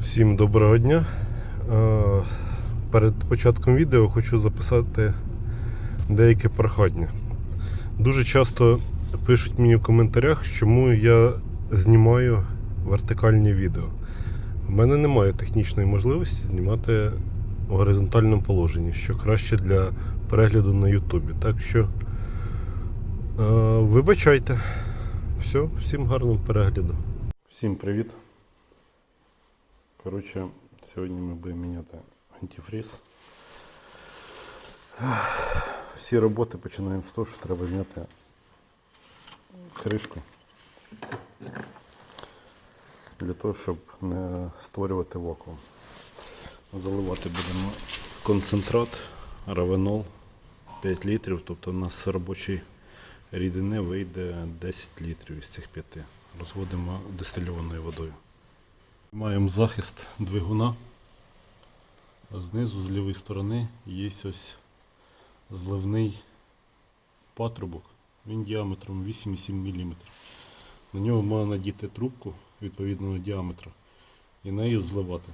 Всім доброго дня. Е, Перед початком відео хочу записати деяке прохання. Дуже часто пишуть мені в коментарях, чому я знімаю вертикальні відео. У мене немає технічної можливості знімати в горизонтальному положенні, що краще для перегляду на Ютубі. Так що е, вибачайте. Все, всім гарного перегляду. Всім привіт. Коротше, сьогодні ми будемо міняти антифріз. Всі роботи починаємо з того, що треба зняти кришку. Для того, щоб не створювати вакуум. Заливати будемо концентрат, равенол 5 літрів, тобто у нас з робочої рідини вийде 10 літрів із цих 5. Розводимо дистильованою водою. Маємо захист двигуна. Знизу, з лівої сторони, є ось зливний патрубок. Він діаметром 8,7 мм. На нього можна надіти трубку відповідного діаметра і нею зливати.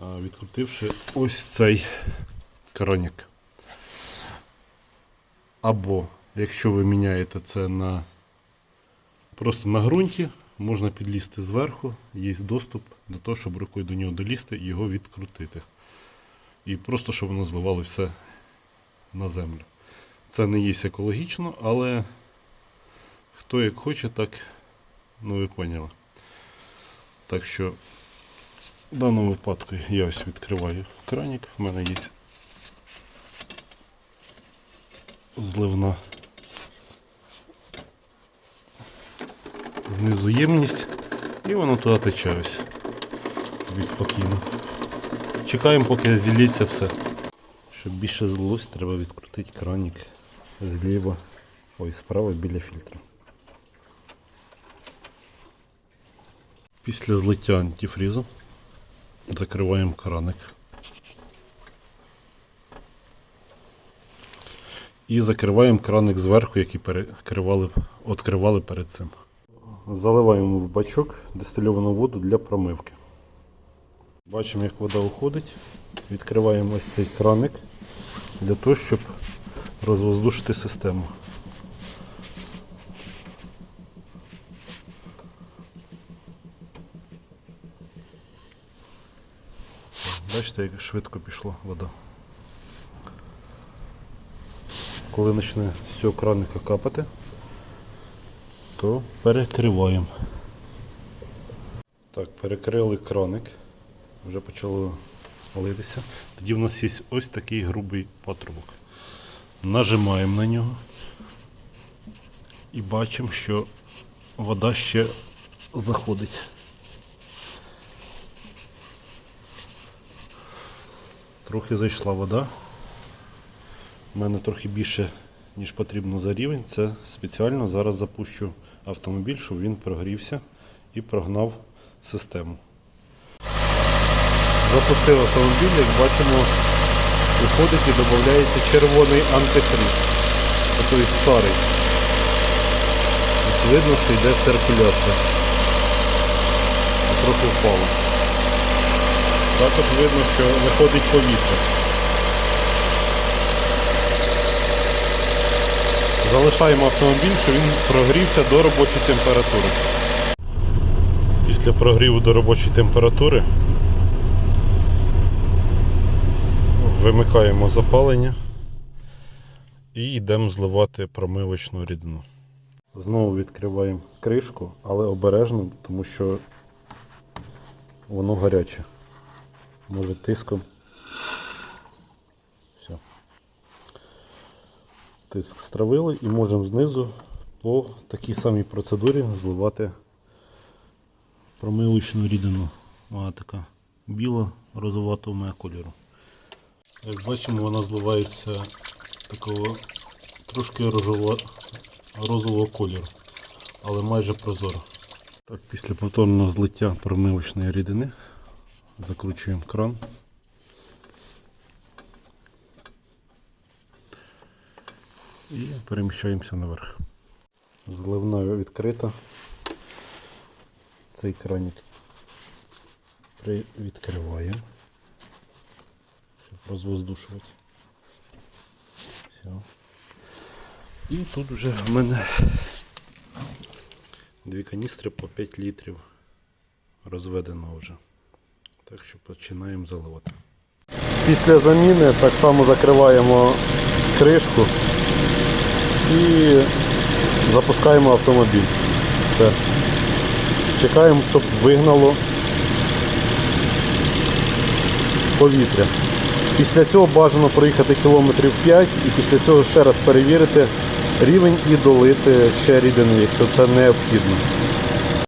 Відкрутивши ось цей краник. Або, якщо ви міняєте це на просто на ґрунті, можна підлізти зверху, є доступ до того, щоб рукою до нього долізти і його відкрутити. І просто, щоб воно зливало все на землю. Це не є екологічно, але хто як хоче, так ну ви поняли. Так що в даному випадку я ось відкриваю кранік, в мене є зливна знизу ємність і воно туди тече ось. Спокійно. Чекаємо, поки зілється все. Щоб більше злилось, треба відкрутити кранік зліва, ой, справа біля фільтра. Після злиття антифрізу закриваємо краник. І закриваємо краник зверху, який перекривали, відкривали перед цим. Заливаємо в бачок дистильовану воду для промивки. Бачимо, як вода уходить. Відкриваємо ось цей краник для того, щоб розвоздушити систему. Бачите, як швидко пішла вода. Коли почне з цього краника капати, то перекриваємо. Так, перекрили краник. Вже почало литися. Тоді в нас є ось такий грубий патрубок. Нажимаємо на нього і бачимо, що вода ще заходить. Трохи зайшла вода. У мене трохи більше, ніж потрібно за рівень. Це спеціально зараз запущу автомобіль, щоб він прогрівся і прогнав систему. Запустив автомобіль, як бачимо, виходить і додається червоний антифриз. Тобто старий. Видно, що йде циркуляція. А трохи впало. Також видно, що виходить повітря. Залишаємо автомобіль, щоб він прогрівся до робочої температури. Після прогріву до робочої температури вимикаємо запалення і йдемо зливати промивочну рідину. Знову відкриваємо кришку, але обережно, тому що воно гаряче. Може тиском. Тиск стравили і можемо знизу по такій самій процедурі зливати промивочну рідину. Вона така біла, розоватого кольору. Як бачимо, вона зливається такого трошки розово, розового кольору, але майже прозоро. Так, Після повторного злиття промивочної рідини закручуємо кран. І переміщаємося наверх. Зливна відкрита. Цей краник. Відкриваємо. Щоб розвоздушувати. Все. І тут вже в мене дві каністри по 5 літрів розведено вже. Так що починаємо заливати. Після заміни так само закриваємо кришку і запускаємо автомобіль. Все. Чекаємо, щоб вигнало повітря. Після цього бажано проїхати кілометрів 5 і після цього ще раз перевірити рівень і долити ще рідини, якщо це необхідно.